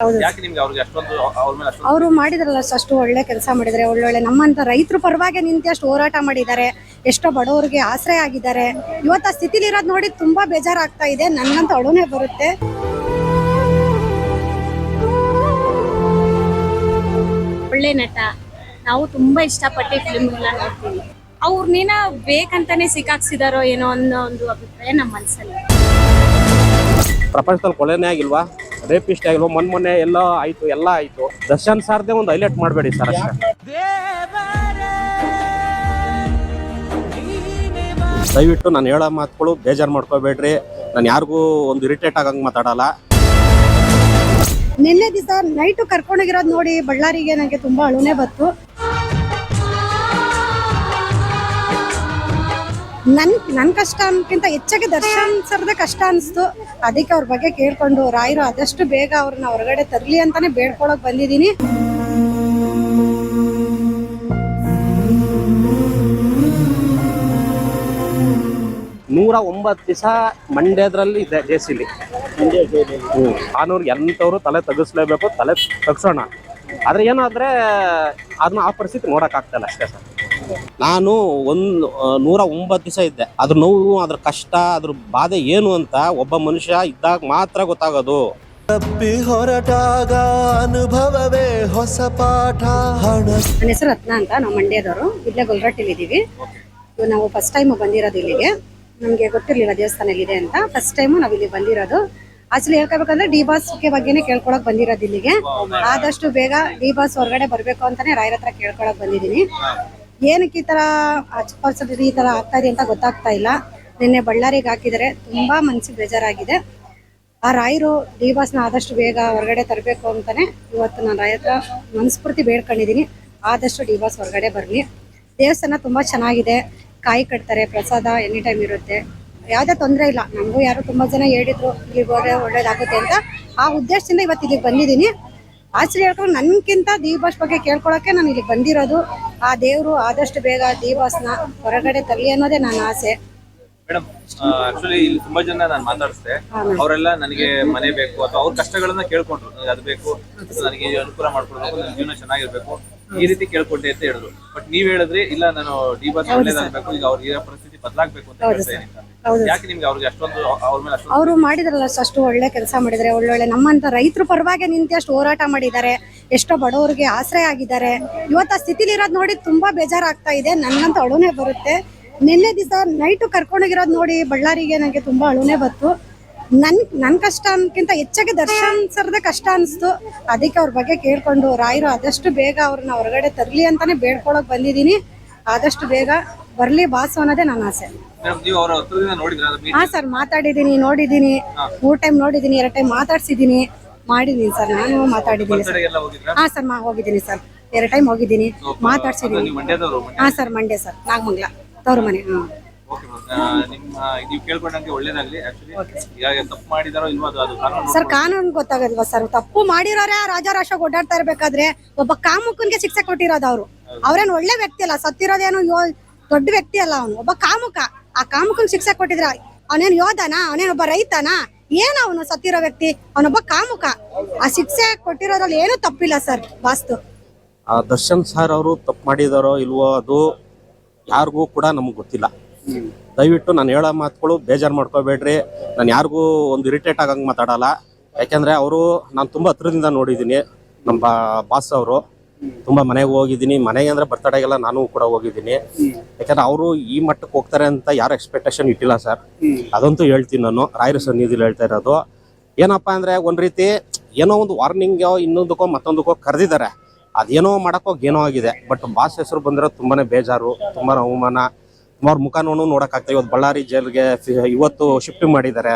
ಅವ್ರ ಮೇಲೆ ಅಷ್ಟೊಂದು ಅವರು ಮಾಡಿದ್ರಲ್ಲ ಅಷ್ಟು ಒಳ್ಳೆ ಕೆಲಸ ಮಾಡಿದ್ದಾರೆ ಒಳ್ಳೊಳ್ಳೆ ನಮ್ಮಂತ ರೈತರು ಪರವಾಗಿ ನಿಂತು ಅಷ್ಟು ಹೋರಾಟ ಮಾಡಿದ್ದಾರೆ ಎಷ್ಟೋ ಬಡವರಿಗೆ ಆಶ್ರಯ ಆಗಿದ್ದಾರೆ. ಇವತ್ತ ಆ ಸ್ಥಿತಿಲಿ ಇರೋದು ನೋಡಿ ತುಂಬಾ ಬೇಜಾರಾಗ್ತಾ ಇದೆ ನನ್ನಂತ ಅಳುನೇ ಬರುತ್ತೆ. ಒಳ್ಳೆ ನಟ. ನಾವು ತುಂಬಾ ಇಷ್ಟಪಟ್ಟು ಫಿಲ್ಮ್ ನೋಡ್ತೀವಿ. ಅವ್ರನ್ನೇನ ಬೇಕಂತಾನೆ ಸಿಕ್ಕಾಕ್ಸಿದಾರೋ ಏನೋ ಅನ್ನೋ ಒಂದು ಅಭಿಪ್ರಾಯ ನಮ್ಮ ಮನಸ್ಸಲ್ಲಿ ಪ್ರಪಂಚದಲ್ಲಿ ಕೊಳೆನೇ ಆಗಿಲ್ವಾ? ರೇಪಿಸ್ಟ್ ಆಗಿಲ್ಲ ಮೊನ್ನೆ ಮೊನ್ನೆ ಎಲ್ಲ ಆಯ್ತು ಎಲ್ಲ ಆಯ್ತು. ದರ್ಶನ್ ಸಾರ್ದೇ ಒಂದು ಹೈಲೈಟ್ ಮಾಡಬೇಡಿ ಸರ್ ದಯವಿಟ್ಟು ನಾನು ಹೇಳೋ ಮಾತುಗಳು ಬೇಜಾರು ಮಾಡ್ಕೋಬೇಡ್ರಿ. ನಾನು ಯಾರಿಗೂ ಒಂದು ಇರಿಟೇಟ್ ಆಗಂಗೆ ಮಾತಾಡಲ್ಲ. ನಿನ್ನೆ ದಿವಸ ನೈಟು ಕರ್ಕೊಂಡೋಗಿರೋದು ನೋಡಿ, ಬಳ್ಳಾರಿಗೆ ನನಗೆ ತುಂಬಾ ಅಳುನೇ ಬಂತು. ನನ್ ನನ್ ಕಷ್ಟ ಅನ್ಕಿಂತ ಹೆಚ್ಚಾಗಿ ದರ್ಶನ್ ಸರ್ದ ಕಷ್ಟ ಅನಿಸ್ತು. ಅದಕ್ಕೆ ಅವ್ರ ಬಗ್ಗೆ ಕೇಳ್ಕೊಂಡು ರಾಯರು ಆದಷ್ಟು ಬೇಗ ಅವ್ರನ್ನ ಹೊರಗಡೆ ತರ್ಲಿ ಅಂತಾನೆ ಬೇಡ್ಕೊಳಕ್ ಬಂದಿದ್ದೀನಿ. ನೂರ ಒಂಬತ್ತು ದಿವಸ ಮಂಡ್ಯದ್ರಲ್ಲಿ ಇದೆ ಜೇಸಿಲಿ ಕಾನೂರು ಎಂಥವ್ರು ತಲೆ ತೆಗಿಸ್ಲೇಬೇಕು, ತಲೆ ತಗ್ಸೋಣ. ಆದ್ರೆ ಏನಾದ್ರೆ, ಅದನ್ನ ಆ ಪರಿಸ್ಥಿತಿ ನೋಡೋಕ್ಕಾಗ್ತಲ್ಲ ಅಷ್ಟೇ ಸರ್. ನಾನು ಒಂದು ನೂರ ಒಂಬತ್ತು ದಿವಸ ಇದ್ದೆ. ಅದ್ರ ನೋವು ಅದ್ರ ಕಷ್ಟ ಅದ್ರ ಬಾಧೆ ಏನು ಅಂತ ಒಬ್ಬ ಮನುಷ್ಯ ಇದ್ದಾಗ ಮಾತ್ರ ಗೊತ್ತಾಗೋದು. ತಪ್ಪಿ ಹೊರಟಾಗ ಅನುಭವವೇ ಹೊಸ ಪಾಠ. ಹಣ ನನ್ನ ಹೆಸರು ರತ್ನ ಅಂತ ನಾವು ಮಂಡ್ಯದವರು. ಇಲ್ಲೇ ಗೊಲ್ರಟ್ಟಿಲಿ ಇದ್ದೀವಿ ನಾವು ಫಸ್ಟ್ ಟೈಮ್ ಬಂದಿರೋದು ಇಲ್ಲಿಗೆ. ನಮಗೆ ಗೊತ್ತಿರಲಿಲ್ಲ ದೇವಸ್ಥಾನ ಇದೆ ಅಂತ. ಫಸ್ಟ್ ಟೈಮ್ ನಾವು ಇಲ್ಲಿ ಬಂದಿರೋದು. ಆಕ್ಚುಲಿ ಹೇಳ್ಕೋಬೇಕಂದ್ರೆ ಡಿ ಬಾಸ್ ಬಗ್ಗೆನೇ ಕೇಳ್ಕೊಳಕ್ ಬಂದಿರೋದು ಇಲ್ಲಿಗೆ. ಆದಷ್ಟು ಬೇಗ ಡಿ ಬಾಸ್ ಹೊರಗಡೆ ಬರಬೇಕು ಅಂತಾನೆ ರಾಯರ ಹತ್ರ ಕೇಳ್ಕೊಳಕ್ ಬಂದಿದ್ದೀನಿ. ಏನಕ್ಕೆ ಈ ತರ ಅಚ್ಚ ಪರಿಸ್ಥಿತಿ ಈ ತರ ಆಗ್ತಾ ಇದೆ ಅಂತ ಗೊತ್ತಾಗ್ತಾ ಇಲ್ಲ. ನಿನ್ನೆ ಬಳ್ಳಾರಿಗೆ ಹಾಕಿದರೆ ತುಂಬಾ ಮನ್ಸಿಗೆ ಬೇಜಾರಾಗಿದೆ. ಆ ರಾಯರು ಡಿ ಬಾಸ್ನ ಆದಷ್ಟು ಬೇಗ ಹೊರಗಡೆ ತರಬೇಕು ಅಂತಾನೆ ಇವತ್ತು ನಾನು ರಾಯ ಹತ್ರ ಮನಸ್ಫೂರ್ತಿ ಬೇಡ್ಕೊಂಡಿದ್ದೀನಿ. ಆದಷ್ಟು ಡಿ ಬಾಸ್ ಹೊರಗಡೆ ಬರಲಿ. ದೇವಸ್ಥಾನ ತುಂಬಾ ಚೆನ್ನಾಗಿದೆ. ಕಾಯಿ ಕಟ್ತಾರೆ, ಪ್ರಸಾದ ಎನಿ ಟೈಮ್ ಇರುತ್ತೆ. ಯಾವುದೇ ತೊಂದರೆ ಇಲ್ಲ. ನಮಗೂ ಯಾರು ತುಂಬಾ ಜನ ಹೇಳಿದ್ರು, ಇಲ್ಲಿಗೆ ಹೋದ್ರೆ ಒಳ್ಳೇದಾಗುತ್ತೆ ಅಂತ. ಆ ಉದ್ದೇಶದಿಂದ ಇವತ್ತು ಇಲ್ಲಿಗೆ ಬಂದಿದ್ದೀನಿ. ಆಶ್ಚರ್ಯ ಹೇಳ್ಕೊಂಡು ನನ್ಗಿಂತ ದೀಪಾಸ್ ಬಗ್ಗೆ ಕೇಳ್ಕೊಳಕ್ಕೆ ನಾನು ಇಲ್ಲಿ ಬಂದಿರೋದು. ಆ ದೇವರು ಆದಷ್ಟು ಬೇಗ ದೀವಾಸ್ನ ಹೊರಗಡೆ ತರಲಿ ಅನ್ನೋದೇ ನನ್ನ ಆಸೆ. ಮೇಡಮ್ ಆಕ್ಚುಲಿ ಇಲ್ಲಿ ತುಂಬಾ ಜನ ನಾನು ಮಾತಾಡಿಸ್ದೆ. ಅವರೆಲ್ಲ ನನಗೆ ಮನೆ ಬೇಕು ಅಥವಾ ಅವ್ರ ಕಷ್ಟಗಳನ್ನ ಕೇಳ್ಕೊಂಡ್ರು. ನನಗೆ ಅದು ಬೇಕು ನನಗೆ ಅನುಕೂಲ ಮಾಡ್ಕೊಡ್ಬೇಕು ನನ್ನ ಜೀವನ ಚೆನ್ನಾಗಿರ್ಬೇಕು. ಈ ರೀತಿ ಕೇಳ್ಕೊಂಡೆ ಅಂತ ಹೇಳಿದ್ರು. ಬಟ್ ನೀವ್ ಹೇಳಿದ್ರೆ ಇಲ್ಲ ನಾನು ಡಿ ಬಾಸ್ ಒಳ್ಳೇದಾಗಬೇಕು ಈಗ ಅವ್ರಿಗೆ ಇರೋ ಪರಿಸ್ಥಿತಿ ಬದಲಾಗ್ಬೇಕು ಅಂತ ಹೇಳ್ತಾ ಇದೀನಿ ಯಾಕೆ ನಿಮ್ಗೆ ಅವ್ರಿಗೆ ಅಷ್ಟೊಂದು ಅವ್ರ ಮೇಲೆ ಅಷ್ಟೊಂದು ಅವರು ಮಾಡಿದ್ರಲ್ಲ ಅಷ್ಟು ಒಳ್ಳೆ ಕೆಲಸ ಮಾಡಿದ್ರೆ ಒಳ್ಳೊಳ್ಳೆ ನಮ್ಮಂತ ರೈತರು ಪರವಾಗಿ ನಿಂತಿ ಅಷ್ಟು ಹೋರಾಟ ಮಾಡಿದ್ದಾರೆ ಎಷ್ಟೋ ಬಡವರಿಗೆ ಆಶ್ರಯ ಆಗಿದ್ದಾರೆ. ಇವತ್ತು ಆ ಸ್ಥಿತಿಲಿ ಇರೋದು ನೋಡಿ ತುಂಬಾ ಬೇಜಾರಾಗ್ತಾ ಇದೆ ನನ್ನಂತ ಅಳುನೇ ಬರುತ್ತೆ. ನಿನ್ನೆ ದಿವಸ ನೈಟು ಕರ್ಕೊಂಡೋಗಿರೋದು ನೋಡಿ ಬಳ್ಳಾರಿಗೆ ನನಗೆ ತುಂಬಾ ಅಳುನೇ ಬಂತು. ನನ್ ನನ್ ಕಷ್ಟ ಅನ್ಕಿಂತ ಹೆಚ್ಚಾಗಿ ದರ್ಶನ್ ಸರ್ದ ಕಷ್ಟ ಅನಿಸ್ತು. ಅದಕ್ಕೆ ಅವ್ರ ಬಗ್ಗೆ ಕೇಳ್ಕೊಂಡು ರಾಯರು ಆದಷ್ಟು ಬೇಗ ಅವ್ರನ್ನ ಹೊರಗಡೆ ತರ್ಲಿ ಅಂತಾನೆ ಬೇಡ್ಕೊಳಕ್ ಬಂದಿದ್ದೀನಿ. ಆದಷ್ಟು ಬೇಗ ಬರ್ಲಿ ಬಾಸು ಅನ್ನೋದೇ ನನ್ನ ಆಸೆ. ಹಾ ಸರ್ ಮಾತಾಡಿದ್ದೀನಿ ನೋಡಿದ್ದೀನಿ ಮೂರ್ ಟೈಮ್ ನೋಡಿದ್ದೀನಿ ಎರಡು ಟೈಮ್ ಮಾತಾಡ್ಸಿದ್ದೀನಿ ಮಾಡಿದ್ದೀನಿ ಸರ್ ನಾನು ಮಾತಾಡಿದ್ದೀನಿ ಸರ್. ಹಾ ಸರ್ ಮಾ ಹೋಗಿದ್ದೀನಿ ಸರ್. ಎರಡು ಟೈಮ್ ಹೋಗಿದ್ದೀನಿ. ಮಾತಾಡ್ಸಿದ್ದೀನಿ ಹಾ ಸರ್ ಮಂಡ್ಯ ಸರ್. ನಾಗಮಂಗ್ಲ ತವ್ರ ಮನೆ ಹ್ಮ್. ಓಕೆ ನಿಮ್ಮ ನೀವು ಕೇಳ್ಕೊಂಡಂಗೆ ಒಳ್ಳೇದಾಗ್ಲಿ. ಆಕ್ಚುಲಿ ಈಗ ತಪ್ಪು ಮಾಡಿದಾರೋ ಇಲ್ವೋ ಅದು ಅದು ಕಾನೂನು ಸರ್ ಕಾನೂನು ಗೊತ್ತಾಗಲ್ವಾ ಸರ್ ತಪ್ಪು ಮಾಡಿರೋರೆ ರಾಜಾರಾಶ ಓಡಾಡ್ತಾ ಇರ್ಬೇಕಾದ್ರೆ ಒಬ್ಬ ಕಾಮುಕನ್ಗೆ ಶಿಕ್ಷೆ ಕೊಟ್ಟಿರೋದು ಅವರು. ಅವ್ರೇನ್ ಒಳ್ಳೆ ವ್ಯಕ್ತಿ ಅಲ್ಲ ಸತ್ತಿರೋದೇನು ಯೋ ದೊಡ್ಡ ವ್ಯಕ್ತಿ ಅಲ್ಲ ಅವನು. ಒಬ್ಬ ಕಾಮುಕ. ಆ ಕಾಮುಕನ್ ಶಿಕ್ಷೆ ಕೊಟ್ಟಿದ್ರ ಅವನೇನ್ ಯೋಧನ? ಅವನೇನ್ ಒಬ್ಬ ರೈತನ? ಏನ ಅವನು ಸತ್ತಿರೋ ವ್ಯಕ್ತಿ? ಅವನೊಬ್ಬ ಕಾಮುಕ. ಆ ಶಿಕ್ಷೆ ಕೊಟ್ಟಿರೋದ್ರಲ್ಲಿ ಏನು ತಪ್ಪಿಲ್ಲ ಸರ್ ವಾಸ್ತು. ಆ ದರ್ಶನ್ ಸರ್ ಅವರು ತಪ್ಪು ಮಾಡಿದಾರೋ ಇಲ್ವೋ ಅದು ಯಾರಿಗೂ ಕೂಡ ನಮಗೆ ಗೊತ್ತಿಲ್ಲ. ದಯವಿಟ್ಟು ನಾನು ಹೇಳೋ ಮಾತುಗಳು ಬೇಜಾರು ಮಾಡ್ಕೋಬೇಡ್ರಿ. ನಾನು ಯಾರಿಗೂ ಒಂದು ಇರಿಟೇಟ್ ಆಗಂಗೆ ಮಾತಾಡಲ್ಲ. ಯಾಕೆಂದ್ರೆ ಅವರು ನಾನು ತುಂಬ ಹತ್ರದಿಂದ ನೋಡಿದ್ದೀನಿ. ನಮ್ಮ ಬಾಸ್ ಅವರು ತುಂಬ ಮನೆಗೆ ಹೋಗಿದ್ದೀನಿ. ಮನೆಗೆ ಅಂದ್ರೆ ಬರ್ತಡೆಗೆಲ್ಲ ನಾನು ಕೂಡ ಹೋಗಿದ್ದೀನಿ. ಯಾಕಂದ್ರೆ ಅವರು ಈ ಮಟ್ಟಕ್ಕೆ ಹೋಗ್ತಾರೆ ಅಂತ ಯಾರು ಎಕ್ಸ್ಪೆಕ್ಟೇಷನ್ ಇಟ್ಟಿಲ್ಲ ಸರ್. ಅದಂತೂ ಹೇಳ್ತೀನಿ ನಾನು. ರಾಯರ ಸನ್ನಿಧಿಲಿ ಹೇಳ್ತಾ ಇರೋದು. ಏನಪ್ಪಾ ಅಂದ್ರೆ ಒಂದ್ ರೀತಿ ಏನೋ ಒಂದು ವಾರ್ನಿಂಗ್ ಇನ್ನೊಂದಕ್ಕೋ ಮತ್ತೊಂದಕ್ಕೋ ಕರೆದಿದ್ದಾರೆ. ಅದೇನೋ ಮಾಡಕ್ಕೋಗೇನೋ ಆಗಿದೆ. ಬಟ್ ಬಾಸ್ ಹೆಸರು ಬಂದಿರೋ ತುಂಬಾನೇ ಬೇಜಾರು ತುಂಬಾ ಅವಮಾನ. ಸುಮಾರು ನೋಡಕ್ ಆಗ್ತಾ ಇವತ್ತು ಬಳ್ಳಾರಿ ಜೈಲ್ಗೆ ಇವತ್ತು ಶಿಫ್ಟಿಂಗ್ ಮಾಡಿದ್ದಾರೆ.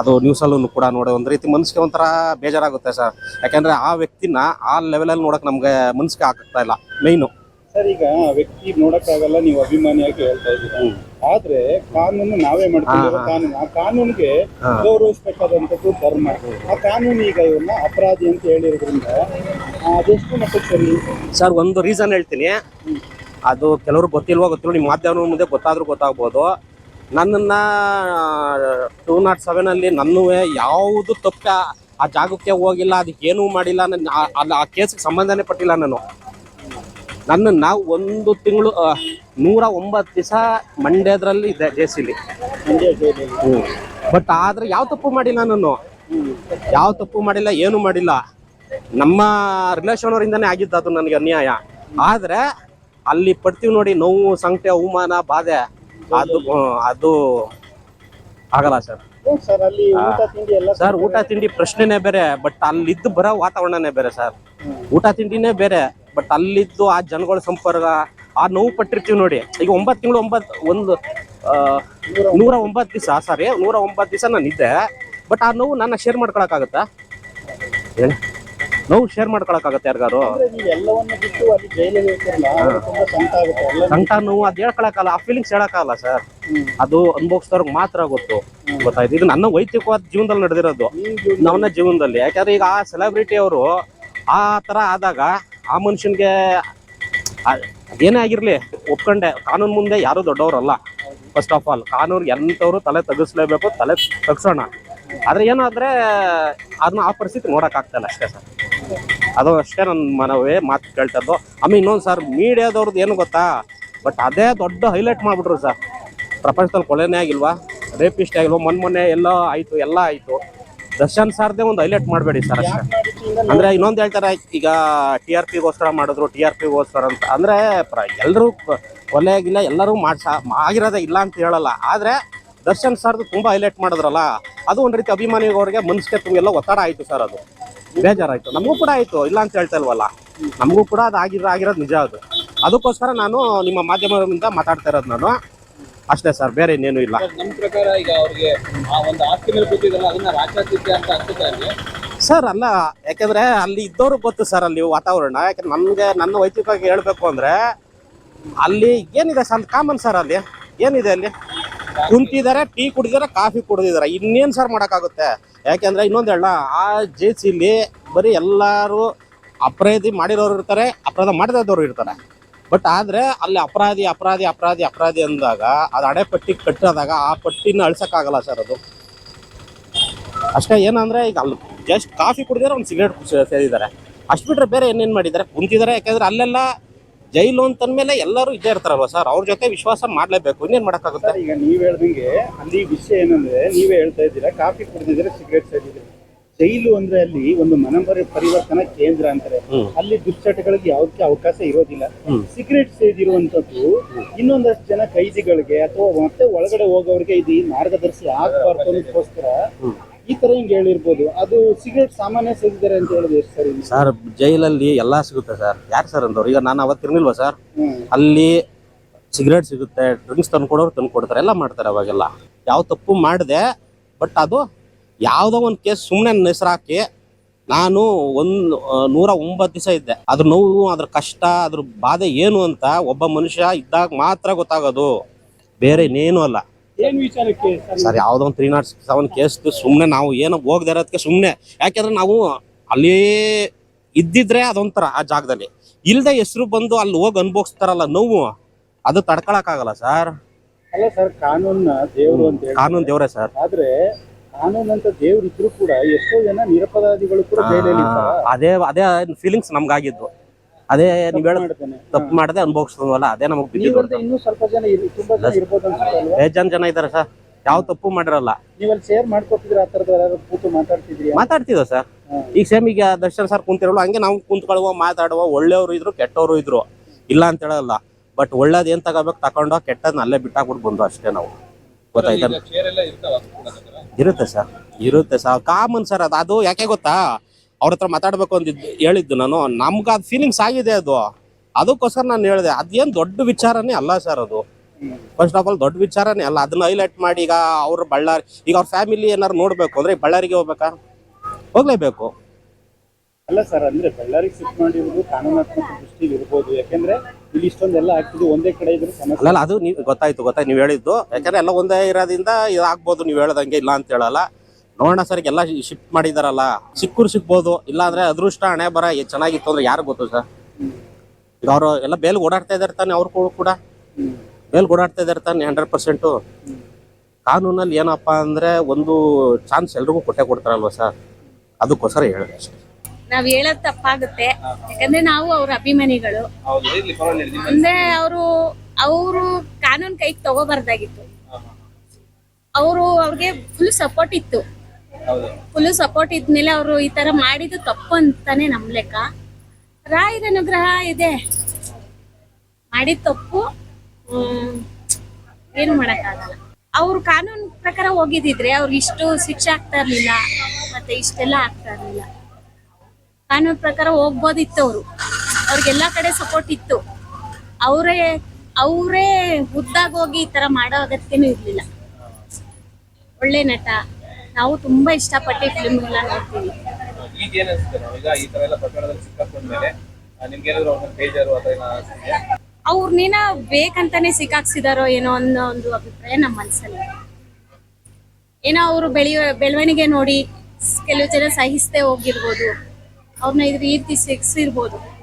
ಅದು ನ್ಯೂಸಲ್ಲೂ ಕೂಡ ನೋಡಿ ಒಂದ್ ರೀತಿ ಮನ್ಸಿಗೆ ಒಂಥರ ಬೇಜಾರಾಗುತ್ತೆ ಸರ್. ಯಾಕಂದ್ರೆ ಆ ವ್ಯಕ್ತಿನ ಆ ಲೆವೆಲಲ್ಲಿ ನೋಡಕ್ ನಮ್ಗೆ ಮನ್ಸಿಗೆ ಆಗ್ತಾ ಇಲ್ಲ. ಮೈನು ಸರ್ ಈಗ ವ್ಯಕ್ತಿ ನೋಡಕ್ಕಾಗಲ್ಲ ನೀವು ಅಭಿಮಾನಿಯಾಗಿ ಹೇಳ್ತಾ ಇದ್ದೀರಾ. ಆದ್ರೆ ಕಾನೂನು ನಾವೇ ಮಾಡ್ತೀವಿ. ಕಾನೂನು. ಆ ಕಾನೂನಿಗೆ ಗೌರವಿಸ್ಬೇಕಾದಂತದ್ದು ಧರ್ಮ. ಆ ಕಾನೂನು ಈಗ ಇವನ್ನ ಅಪರಾಧಿ ಅಂತ ಹೇಳಿರೋದ್ರಿಂದ ಅದೆಷ್ಟು ಮಟ್ಟಕ್ಕೆ ಸರಿ? ಸರ್ ಒಂದು ರೀಸನ್ ಹೇಳ್ತೀನಿ. ಅದು ಕೆಲವರು ಗೊತ್ತಿಲ್ವೋ ಗೊತ್ತಿಲ್ಲ ನಿಮ್ಮ ಮಾಧ್ಯಮ ಮುಂದೆ ಗೊತ್ತಾದರೂ ಗೊತ್ತಾಗ್ಬೋದು. ನನ್ನನ್ನ ಟೂ ನಾಟ್ ಸೆವೆನಲ್ಲಿ ನನ್ನೂ ಯಾವುದು ತಪ್ಪ ಆ ಜಾಗಕ್ಕೆ ಹೋಗಿಲ್ಲ ಅದಕ್ಕೆ ಏನೂ ಮಾಡಿಲ್ಲ ನನ್ನ ಅಲ್ಲಿ ಆ ಕೇಸಿಗೆ ಸಂಬಂಧನೇ ಪಟ್ಟಿಲ್ಲ ನಾನು. ನನ್ನ ನಾವು ಒಂದು ತಿಂಗಳು ನೂರ ಒಂಬತ್ತು ದಿವಸ ಮಂಡ್ಯದ್ರಲ್ಲಿ ಇದೆ ಜೇಸಿಲಿ ಬಟ್ ಆದರೆ ಯಾವ ತಪ್ಪು ಮಾಡಿಲ್ಲ ನಾನು. ಯಾವ ತಪ್ಪು ಮಾಡಿಲ್ಲ ಏನು ಮಾಡಿಲ್ಲ. ನಮ್ಮ ರಿಲೇಷನ್ ಅವರಿಂದನೇ ಆಗಿದ್ದು ಅದು ನನಗೆ ಅನ್ಯಾಯ. ಆದ್ರೆ ಅಲ್ಲಿ ಪಡ್ತೀವಿ ನೋಡಿ ನೋವು ಸಂಕಟ ಅವಮಾನ ಬಾಧೆ ಅದು ಅದು ಆಗಲ್ಲ ಸರ್. ಸರ್ ಅಲ್ಲಿ ಊಟ ತಿಂಡಿ ಎಲ್ಲ ಸರ್ ಊಟ ತಿಂಡಿ ಪ್ರಶ್ನೆನೇ ಬೇರೆ ಬಟ್ ಅಲ್ಲಿದ್ದು ಬರೋ ವಾತಾವರಣನೇ ಬೇರೆ ಸರ್. ಊಟ ತಿಂಡಿನೇ ಬೇರೆ ಬಟ್ ಅಲ್ಲಿದ್ದು ಆ ಜನಗಳ ಸಂಪರ್ಕ ಆ ನೋವು ಪಟ್ಟಿರ್ತೀವಿ ನೋಡಿ. ಈಗ ಒಂಬತ್ತು ತಿಂಗಳು ಒಂಬತ್ತು ಒಂದು ನೂರ ಒಂಬತ್ತು. ದಿವಸ ಸಾರಿ ನೂರ ಒಂಬತ್ತು ದಿವಸ ನಾನು ಇದ್ದೆ ಬಟ್ ಆ ನೋವು ನನ್ನ ಶೇರ್ ಮಾಡ್ಕೊಳಕ್ಕಾಗತ್ತಾ? ಹೇಳಿ. ನೋವು ಶೇರ್ ಮಾಡ್ಕೊಳಕ್ಕಾಗತ್ತೆ ಯಾರಿಗಾರು ಎಲ್ಲವನ್ನ ಬಿಟ್ಟು ಅಲ್ಲಿ ಜೈಲಲ್ಲಿ ಇರ್ತಾರಲ್ಲ ಅವ್ರಿಗೆ ತುಂಬಾ ಸಂತ ಆಗುತ್ತೆ ಎಲ್ಲ ಸಂಕಟ ನೋವು ಅದ್ ಹೇಳ್ಕೊಳಕ್ಕಾಗಲ್ಲ ಆ ಫೀಲಿಂಗ್ಸ್ ಹೇಳಕ್ಕಾಗಲ್ಲ ಸರ್. ಅದು ಅನುಭವಿಸಿದವ್ರಿಗೆ ಮಾತ್ರ ಗೊತ್ತು. ಗೊತ್ತಾಯ್ತು. ಇದು ನನ್ನ ವೈಯಕ್ತಿಕವಾದ ಜೀವನದಲ್ಲಿ ನಡೆದಿರೋದು. ನನ್ನ ಜೀವನದಲ್ಲಿ ಯಾಕಂದ್ರೆ ಈಗ ಆ ಸೆಲೆಬ್ರಿಟಿ ಅವರು ಆ ತರ ಆದಾಗ ಆ ಮನುಷ್ಯನ್ಗೆ ಏನೇ ಆಗಿರ್ಲಿ ಒಪ್ಕೊಂಡೆ. ಕಾನೂನು ಮುಂದೆ ಯಾರು ದೊಡ್ಡವರಲ್ಲ. ಫಸ್ಟ್ ಆಫ್ ಆಲ್ ಕಾನೂನು ಎಂಥವ್ರು ತಲೆ ತೆಗಿಸ್ಲೇಬೇಕು ತಲೆ ತಗ್ಸೋಣ. ಆದ್ರೆ ಏನಾದ್ರೆ ಅದನ್ನ ಆ ಪರಿಸ್ಥಿತಿ ನೋಡಕ್ ಆಗ್ತಾ ಇಲ್ಲ ಅಷ್ಟೇ ಸರ್ ಅದು ಅಷ್ಟೇ ನನ್ನ ಮನವೇ, ಮಾತು ಕೇಳ್ತಾ ಇದ್ದು ಆಮೇಲೆ ಇನ್ನೊಂದು ಸರ್ ಮೀಡಿಯಾದವ್ರದ್ದು ಏನು ಗೊತ್ತಾ? ಬಟ್ ಅದೇ ದೊಡ್ಡ ಹೈಲೈಟ್ ಮಾಡ್ಬಿಟ್ರು ಸರ್. ಪ್ರಪಂಚದಲ್ಲಿ ಕೊಲೆನೇ ಆಗಿಲ್ವಾ? ರೇಪಿಸ್ಟ್ ಆಗಿಲ್ವಾ? ಮೊನ್ನೆ ಮೊನ್ನೆ ಎಲ್ಲ ಆಯಿತು ಎಲ್ಲ ಆಯಿತು. ದರ್ಶನ್ ಸರ್ದೇ ಒಂದು ಹೈಲೈಟ್ ಮಾಡಬೇಡಿ ಸರ್ ಅಷ್ಟೇ. ಅಂದರೆ ಇನ್ನೊಂದು ಹೇಳ್ತಾರೆ, ಈಗ ಟಿ ಆರ್ ಪಿಗೋಸ್ಕರ ಮಾಡಿದ್ರು, ಟಿ ಆರ್ ಪಿಗೋಸ್ಕರ ಅಂತ. ಅಂದ್ರೆ ಎಲ್ಲರೂ ಕೊಲೆ ಆಗಿಲ್ಲ, ಎಲ್ಲರೂ ಮಾಡ್ಸ, ಆಗಿರೋದೇ ಇಲ್ಲ ಅಂತ ಹೇಳಲ್ಲ. ಆದರೆ ದರ್ಶನ್ ಸರ್ದು ತುಂಬ ಹೈಲೈಟ್ ಮಾಡಿದ್ರಲ್ಲ, ಅದು ಒಂದು ರೀತಿ ಅಭಿಮಾನಿಗಳಿಗೆ ಮನಸ್ಸಿಗೆ ತುಂಬ ಎಲ್ಲ ಒತ್ತಡ ಆಯಿತು ಸರ್ ಅದು. ಬೇಜಾರಾಯ್ತು. ನಮಗೂ ಕೂಡ ಆಯ್ತು ಇಲ್ಲ ಅಂತ ಹೇಳ್ತಾ ಇಲ್ವಲ್ಲ? ನಮಗೂ ಕೂಡ ಅದು ಆಗಿರೋ ಆಗಿರೋದು ನಿಜ ಅದು. ಅದಕ್ಕೋಸ್ಕರ ನಾನು ನಿಮ್ಮ ಮಾಧ್ಯಮದಿಂದ ಮಾತಾಡ್ತಾ ಇರೋದು ನಾನು. ಅಷ್ಟೇ ಸರ್ ಬೇರೆ ಇನ್ನೇನು ಇಲ್ಲ. ನಮ್ಮ ಪ್ರಕಾರ ಈಗ ಅವ್ರಿಗೆ ಆ ಒಂದು ಆಸ್ತಿ ಮೇಲೆ ಕೂತಿದ್ರಲ್ಲ ಅದನ್ನ ರಾಜಾತಿಥ್ಯ ಅಂತ ಅನ್ಸುತ್ತೆ ಸರ್ ಅಲ್ಲ ಯಾಕಂದ್ರೆ ಅಲ್ಲಿ ಇದ್ದವ್ರಿಗೆ ಗೊತ್ತು ಸರ್ ಅಲ್ಲಿ ವಾತಾವರಣ. ಯಾಕಂದ್ರೆ ನಮಗೆ ನನ್ನ ವೈಯಕ್ತಿಕವಾಗಿ ಹೇಳಬೇಕು ಅಂದ್ರೆ ಅಲ್ಲಿ ಏನಿದೆ ಸರ್ ಕಾಮನ್ ಸರ್ ಅಲ್ಲಿ. ಏನಿದೆ ಅಲ್ಲಿ? ಕುಂತಿದ್ದಾರೆ ಟೀ ಕುಡಿದಾರೆ ಕಾಫಿ ಕುಡಿದಿದ್ದಾರೆ. ಇನ್ನೇನು ಸರ್ ಮಾಡೋಕ್ಕಾಗುತ್ತೆ? ಯಾಕೆಂದ್ರೆ ಇನ್ನೊಂದು ಹೇಳ ಆ ಜೆ ಸಿಲಿ ಬರೀ ಎಲ್ಲರೂ ಅಪರಾಧಿ ಮಾಡಿರೋರು ಇರ್ತಾರೆ, ಅಪರಾಧ ಮಾಡಿದವ್ರು ಇರ್ತಾರೆ. ಬಟ್ ಆದರೆ ಅಲ್ಲಿ ಅಪರಾಧಿ ಅಪರಾಧಿ ಅಪರಾಧಿ ಅಪರಾಧಿ ಅಂದಾಗ ಅದು ಹಡೆ ಪಟ್ಟಿ ಕಟ್ಟಿದಾಗ ಆ ಪಟ್ಟಿನ ಅಳ್ಸೋಕ್ಕಾಗಲ್ಲ ಸರ್ ಅದು. ಅಷ್ಟೇ ಏನಂದ್ರೆ ಈಗ ಅಲ್ಲಿ ಜಸ್ಟ್ ಕಾಫಿ ಕುಡಿದಾರೆ ಒಂದು ಸಿಗರೇಟ್ ಸೇರಿದ್ದಾರೆ. ಅಷ್ಟು ಬಿಟ್ರೆ ಬೇರೆ ಏನೇನು ಮಾಡಿದ್ದಾರೆ? ಕುಂತಿದ್ದಾರೆ, ಯಾಕಂದ್ರೆ ಅಲ್ಲೆಲ್ಲ ಜೈಲು ಅಂತಂದ್ಮೇಲೆ ಎಲ್ಲರೂ ಇದ್ದೇ ಇರ್ತಾರಲ್ವ ಸರ್? ಅವ್ರ ಜೊತೆ ವಿಶ್ವಾಸ ಮಾಡಲೇಬೇಕು. ಇನ್ನೇನ್ ಮಾಡೋಕ್ಕಾಗುತ್ತೆ? ಈಗ ನೀವ್ ಹೇಳ್ದಂಗೆ ಅಲ್ಲಿ ವಿಷಯ ಏನಂದ್ರೆ ನೀವೇ ಹೇಳ್ತಾ ಇದ್ದೀರಾ ಕಾಫಿ ಕುಡಿದಿದ್ರೆ ಸಿಗರೇಟ್ ಸೇದಿದ್ರೆ ಜೈಲು ಅಂದ್ರೆ ಅಲ್ಲಿ ಒಂದು ಮನಂಬರ ಪರಿವರ್ತನಾ ಕೇಂದ್ರ ಅಂತಾರೆ. ಅಲ್ಲಿ ದುಶ್ಚಟಗಳಿಗೆ ಯಾವ್ದಕ್ಕೆ ಅವಕಾಶ ಇರೋದಿಲ್ಲ. ಸಿಗರೇಟ್ ಸೇದಿರುವಂತದ್ದು ಇನ್ನೊಂದಷ್ಟು ಜನ ಕೈದಿಗಳಿಗೆ ಅಥವಾ ಮತ್ತೆ ಒಳಗಡೆ ಹೋಗೋರಿಗೆ ಇದು ಮಾರ್ಗದರ್ಶಿ ಆಗಬಾರ್ದು ಅನ್ನೋದಕ್ಕೋಸ್ಕರ ಈ ತರ ಹಿಂಗ್ ಹೇಳಿರ್ಬೋದು. ಅದು ಸಿಗರೇಟ್ ಸಾಮಾನ್ಯ ಸೇರಿದ್ದಾರೆ ಅಂತ ಹೇಳೋದು ಎಷ್ಟು ಸರಿ? ಸರ್ ಜೈಲಲ್ಲಿ ಎಲ್ಲಾ ಸಿಗುತ್ತೆ ಸರ್. ಯಾರು ಸರ್ ಅಂದವ್ರು? ಈಗ ನಾನು ಅವತ್ತು ಇರ್ಲಿಲ್ವಾ ಸರ್? ಅಲ್ಲಿ ಸಿಗರೇಟ್ ಸಿಗುತ್ತೆ ಡ್ರಿಂಕ್ಸ್ ತಂದು ಕೊಡೋರು ತಂದು ಕೊಡ್ತಾರೆ ಎಲ್ಲ ಮಾಡ್ತಾರೆ ಅವಾಗೆಲ್ಲ. ಯಾವ ತಪ್ಪು ಮಾಡಿದೆ ಬಟ್ ಅದು ಯಾವುದೋ ಒಂದು ಕೇಸ್ ಸುಮ್ಮನೆ ಹೆಸರಾಕಿ ನಾನು ಒಂದು ನೂರ ಒಂಬತ್ತು ದಿವಸ ಇದ್ದೆ. ಅದ್ರ ನೋವು ಅದ್ರ ಕಷ್ಟ ಅದ್ರ ಬಾಧೆ ಏನು ಅಂತ ಒಬ್ಬ ಮನುಷ್ಯ ಇದ್ದಾಗ ಮಾತ್ರ ಗೊತ್ತಾಗೋದು. ಬೇರೆ ಇನ್ನೇನು ಅಲ್ಲ. ಸರ್ ಸರ್ ಯಾವುದೋ ಒಂದು ತ್ರೀ ನಾಟ್ ಸೆವೆನ್ ಕೇಸ್ ಸುಮ್ಮನೆ ನಾವು ಏನೋ ಹೋಗದೆ ಇರೋದಕ್ಕೆ ಸುಮ್ಮನೆ ಯಾಕೆಂದ್ರೆ ನಾವು ಅಲ್ಲಿ ಇದ್ದಿದ್ರೆ ಅದೊಂಥರ ಆ ಜಾಗದಲ್ಲಿ. ಇಲ್ಲದೆ ಹೆಸರು ಬಂದು ಅಲ್ಲಿ ಹೋಗಿ ಅನುಭವಿಸ್ತಾರಲ್ಲ ನೋವು ಅದು ತಡ್ಕೊಳಕ್ಕಾಗಲ್ಲ ಸರ್. ಅಲ್ಲ ಸರ್ ಕಾನೂನ ದೇವರು ಅಂತ ಹೇಳಿ ಕಾನೂನು ದೇವ್ರೆ ಸರ್. ಆದ್ರೆ ಕಾನೂನು ಅಂತ ದೇವ್ರು ಇದ್ರು ಕೂಡ ಎಷ್ಟೋ ಜನ ನಿರಪರಾಧಿಗಳು ಕೂಡ ಜೈಲಲ್ಲಿ ಇರ್ತಾರೆ. ಅದೇ ಅದೇ ಫೀಲಿಂಗ್ಸ್ ನಮ್ಗಾಗಿದ್ದು. ಅದೇ ನೀವ್ ಹೇಳ. ತಪ್ಪು ಮಾಡದೆ ಅನ್ಭವಿಸ್ತದಲ್ಲ ಅದೇ ನಮಗ್ ನೀವಲ್ದೆ ಬಿದ್ದಿದ್ದು ಇನ್ನೂ ಸ್ವಲ್ಪ ಜನ ಇರ್- ತುಂಬಾ ಜನ ಇರ್ಬೋದು ಅನ್ಸುತ್ತೆ ಅಲ್ವಾ? ಬೇಜಾನ್ ಜನ ಇದಾರೆ ಸರ್. ಯಾವ ತಪ್ಪು ಮಾಡಿರಲ್ಲ. ನೀವಲ್ಲಿ ಶೇರ್ ಮಾಡ್ಕೊತಿದ್ರೆ ಆ ತರದ ಯಾರು ಕೂತು ಮಾತಾಡ್ತಿದ್ರಿ ಮಾತಾಡ್ತಿದ್ವ ಸರ್. ಈಗ ಸೇಮ್ ಈಗ ದರ್ಶನ್ ಸರ್ ಕುಂತಿರಲ್ಲ ಹಂಗೆ ನಾವು ಕುಂತ್ಕೊಳ್ಳುವ ಮಾತಾಡುವ ಒಳ್ಳೆಯವರು ಇದ್ರು ಕೆಟ್ಟವರು ಇದ್ರು. ಇಲ್ಲ ಅಂತ ಹೇಳಲ್ಲ. ಬಟ್ ಒಳ್ಳೇದ್ ಏನ್ ತಗೋಬೇಕು ತಗೊಂಡು ಕೆಟ್ಟದ್ನ ಅಲ್ಲೇ ಬಿಟ್ಟಾಕ್ಬಿಟ್ಟು ಬಂದು ಅಷ್ಟೇ ನಾವು. ಗೊತ್ತಾಯ್ತಾ ಇರುತ್ತೆ ಸರ್. ಇರುತ್ತೆ ಸರ್. ಕಾಮನ್ ಸರ್ ಅದು. ಅದು ಯಾಕೆ ಗೊತ್ತಾ? ಅವ್ರ ಹತ್ರ ಮಾತಾಡ್ಬೇಕು ಅಂತ ಹೇಳಿದ್ದು ನಾನು. ನಮ್ಗೆ ಅದು ಫೀಲಿಂಗ್ಸ್ ಆಗಿದೆ ಅದು. ಅದಕ್ಕೋಸ್ಕರ ನಾನು ಹೇಳಿದೆ ಅದೇನ್ ದೊಡ್ಡ ವಿಚಾರನೇ ಅಲ್ಲ ಸರ್ ಅದು. ಫಸ್ಟ್ ಆಫ್ ಆಲ್ ದೊಡ್ಡ ವಿಚಾರನೇ ಅಲ್ಲ. ಅದನ್ನ ಹೈಲೈಟ್ ಮಾಡಿ ಈಗ ಅವ್ರ ಬಳ್ಳಾರಿ ಈಗ ಅವ್ರ ಫ್ಯಾಮಿಲಿ ಏನಾರು ನೋಡ್ಬೇಕು ಅಂದ್ರೆ ಬಳ್ಳಾರಿಗೆ ಹೋಗ್ಬೇಕಾ? ಹೋಗ್ಲೇಬೇಕು. ಅಲ್ಲ ಸರ್ ಅಂದ್ರೆ ಬಳ್ಳಾರಿಗೆ ಶಿಫ್ಟ್ ಮಾಡಿರೋದು ಕಾನೂನಾತ್ಮಕ ದೃಷ್ಟಿಲಿ ಇರ್ಬೋದು. ಯಾಕಂದ್ರೆ ಇಲ್ಲಿ ಇಷ್ಟೊಂದೆಲ್ಲ ಆಗ್ತಿದ್ದು ಒಂದೇ ಕಡೆ ಇದ್ರೆ ಸಮಸ್ಯೆ ಅಲ್ಲ ಅದು ನೀವು ಗೊತ್ತಾಯ್ತು ಗೊತ್ತಾಯ್ತು. ನೀವು ಹೇಳಿದ್ದು. ಯಾಕಂದ್ರೆ ಎಲ್ಲ ಒಂದೇ ಇರೋದ್ರಿಂದ ಇದಾಗ್ಬೋದು. ನೀವು ಹೇಳ್ದಂಗೆ ಇಲ್ಲ ಅಂತ ಹೇಳಲ್ಲ. ನೋಡೋಣ ಸರ್ ಎಲ್ಲ ಶಿಫ್ಟ್ ಮಾಡಿದಾರಲ್ಲ. ಸಿಕ್ಕೂರು ಸಿಗ್ಬೋದು ಇಲ್ಲ ಅಂದ್ರೆ ಅದೃಷ್ಟ ಹಣೆ ಬರ ಚೆನ್ನಾಗಿತ್ತು ಅಂದ್ರೆ ಯಾರು ಗೊತ್ತು ಸರ್? ಈಗ ಅವರು ಎಲ್ಲ ಬೇಲ್ ಓಡಾಡ್ತಾ ಇದಾರೆ ತಾನೆ ಅವ್ರು ಕೂಡ. ಬೇಲ್ ಓಡಾಡ್ತಾ ಇದಾರೆ ತಾನೆ ಹಂಡ್ರೆಡ್ ಪರ್ಸೆಂಟು ಕಾನೂನಲ್ಲಿ ಏನಪ್ಪಾ ಅಂದ್ರೆ ಒಂದು ಚಾನ್ಸ್ ಎಲ್ರಿಗೂ ಕೊಟ್ಟೆ ಕೊಡ್ತಾರಲ್ವ ಸರ್? ಅದಕ್ಕೋಸ್ಕರ ಹೇಳಿದೆ ಅಷ್ಟೇ. ನಾವ್ ಹೇಳೋದ್ ತಪ್ಪಾಗುತ್ತೆ. ಯಾಕಂದ್ರೆ ನಾವು ಅವ್ರ ಅಭಿಮಾನಿಗಳು. ಅಂದ್ರೆ ಅವರು ಅವರು ಕಾನೂನ್ ಕೈಗೆ ತಗೋಬಾರ್ದಾಗಿತ್ತು. ಅವರು ಅವ್ರಿಗೆ ಫುಲ್ ಸಪೋರ್ಟ್ ಇತ್ತು. ಫುಲ್ ಸಪೋರ್ಟ್ ಇದ್ಮೇಲೆ ಅವರು ಈ ತರ ಮಾಡಿದ್ದು ತಪ್ಪು ಅಂತಾನೆ ನಮ್ ಲೆಕ್ಕ ರಾಯರ ಅನುಗ್ರಹ ಇದೆ. ಮಾಡಿದ ತಪ್ಪು. ಏನು ಮಾಡಕ್ಕಾಗಲ್ಲ. ಅವ್ರ ಕಾನೂನು ಪ್ರಕಾರ ಹೋಗಿದಿದ್ರೆ ಅವ್ರಿಗೆ ಇಷ್ಟು ಶಿಕ್ಷೆ ಆಗ್ತಾ ಇರ್ಲಿಲ್ಲ. ಮತ್ತೆ ಇಷ್ಟೆಲ್ಲ ಆಗ್ತಾ ಇರ್ಲಿಲ್ಲ. ಕಾನೂನು ಪ್ರಕಾರ ಹೋಗ್ಬೋದಿತ್ತು ಅವರು. ಅವ್ರಿಗೆಲ್ಲಾ ಕಡೆ ಸಪೋರ್ಟ್ ಇತ್ತು. ಅವರೇ ಅವರೇ ಮುದ್ದಾಗಿ ಹೋಗಿ ಈ ತರ ಮಾಡೋ ಅಗತ್ಯನೂ ಇರ್ಲಿಲ್ಲ. ಒಳ್ಳೆ ನಟ. ನಾವು ತುಂಬಾ ಇಷ್ಟಪಟ್ಟು ಫಿಲ್ಮ್ ಎಲ್ಲ ನೋಡ್ತೀವಿ. ಈಗ ಏನ್ ಈಗ ಈ ತರ ಎಲ್ಲ ಪ್ರಕರಣದಲ್ಲಿ ಸಿಕ್ಕಾಕೊಂಡ್ಮೇಲೆ ನಿಮ್ಗೆ ಏನಾದ್ರು ಅವ್ರನ್ನ ಬೇಜಾರು ಅಥವಾ ಏನೋ ಅನ್ಸುತ್ತಾ? ಅವ್ರನ್ನೇನ ಬೇಕಂತಾನೆ ಸಿಕ್ಕಾಕ್ಸಿದಾರೋ ಏನೋ ಅನ್ನೋ ಒಂದು ಅಭಿಪ್ರಾಯ ನಮ್ಮ ಮನಸ್ಸಲ್ಲಿ ಏನೋ ಅವರು ಬೆಳೆಯೋ ಬೆಳವಣಿಗೆ ನೋಡಿ ಸ್- ಕೆಲವು ಜನ ಸಹಿಸದೆ ಹೋಗಿರ್ಬೋದು. ಅವ್ರನ್ನ ಇದ್ರ ರೀತಿ ಸಿಕ್ಸಿರ್ಬೋದು